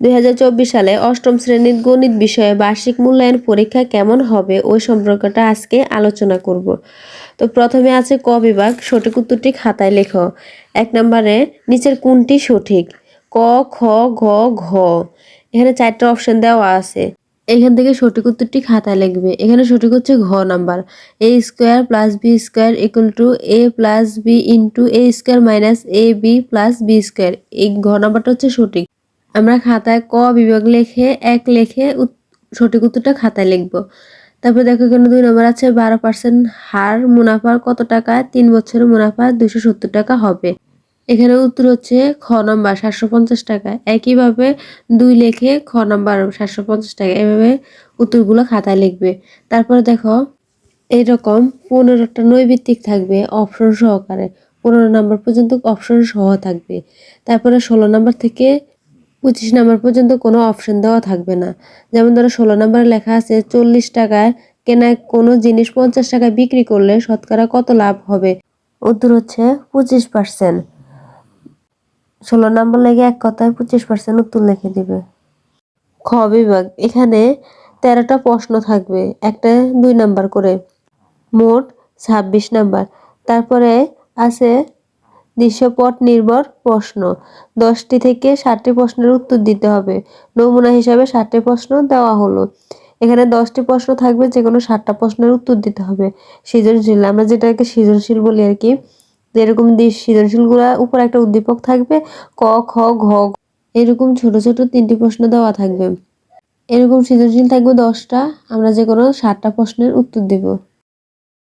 দুই হাজার চব্বিশ সালে অষ্টম শ্রেণির গণিত বিষয়ে বার্ষিক মূল্যায়ন পরীক্ষা কেমন হবে ওই সম্পর্কটা আজকে আলোচনা করব। তো প্রথমে আছে ক বিভাগ, সঠিক উত্তরটি খাতায় লেখো। এক নম্বরে, নিচের কোনটি সঠিক? ক, খ, ঘ ঘ। এখানে চারটা অপশন দেওয়া আছে। এখান থেকে সঠিক উত্তরটি খাতায় লিখবে। এখানে সঠিক হচ্ছে ঘ number. A square plus B square equal to A plus B into A square minus A B plus B square এই ঘ নাম্বারটা হচ্ছে সঠিক। আমরা খাতায় ক বিভাগ লেখে এক লেখে সঠিক উত্তরটা খাতায় লিখব। তারপর দেখো এখানে দুই নম্বর আছে, বারো পার্সেন্ট হার মুনাফার কত টাকা তিন বছরের মুনাফা দুশো সত্তর টাকা হবে। এখানে উত্তর হচ্ছে খ নম্বর, সাতশো পঞ্চাশ টাকা একইভাবে দুই লেখে খ নম্বর, সাতশো পঞ্চাশ টাকা এভাবে উত্তরগুলো খাতায় লিখবে। তারপরে দেখো, এইরকম পনেরোটা নৈবিত্তিক থাকবে অপশন সহকারে। পনেরো নম্বর পর্যন্ত অপশন সহ থাকবে। তারপরে ষোলো নম্বর থেকে পঁচিশ নাম্বার পর্যন্ত কোনো অপশন দেওয়া থাকবে না। যেমন ধরো ষোলো নাম্বারে লেখা আছে, চল্লিশ টাকায় কেনা কোনো জিনিস পঞ্চাশ টাকায় বিক্রি করলে শতকরা কত লাভ হবে? উত্তর হচ্ছে পঁচিশ পার্সেন্ট ষোলো নাম্বার লেগে এক কথায় পঁচিশ পার্সেন্ট উত্তর লিখে দিবে। খ বিভাগ, এখানে তেরোটা প্রশ্ন থাকবে, একটা দুই নাম্বার করে। মোট ছাব্বিশ নাম্বার। তারপরে আছে দৃশ্যপট নির্ভর প্রশ্ন। দশটি থেকে ষাটটি প্রশ্নের উত্তর দিতে হবে। নমুনা হিসাবে ষাটটি প্রশ্ন দেওয়া হলো। এখানে দশটি প্রশ্ন থাকবে যে কোনো ষাটটা প্রশ্নের উত্তর দিতে হবে। সৃজনশীল, আমরা যেটাকে সৃজনশীল বলি আর কি, যেরকম এরকম দি- সৃজনশীলগুলা উপর একটা উদ্দীপক থাকবে, ক, খ, ঘ। এরকম ছোট ছোট তিনটি প্রশ্ন দেওয়া থাকবে। এরকম সৃজনশীল থাকবে দশটা, আমরা যে কোনো ষাটটা প্রশ্নের উত্তর দেব।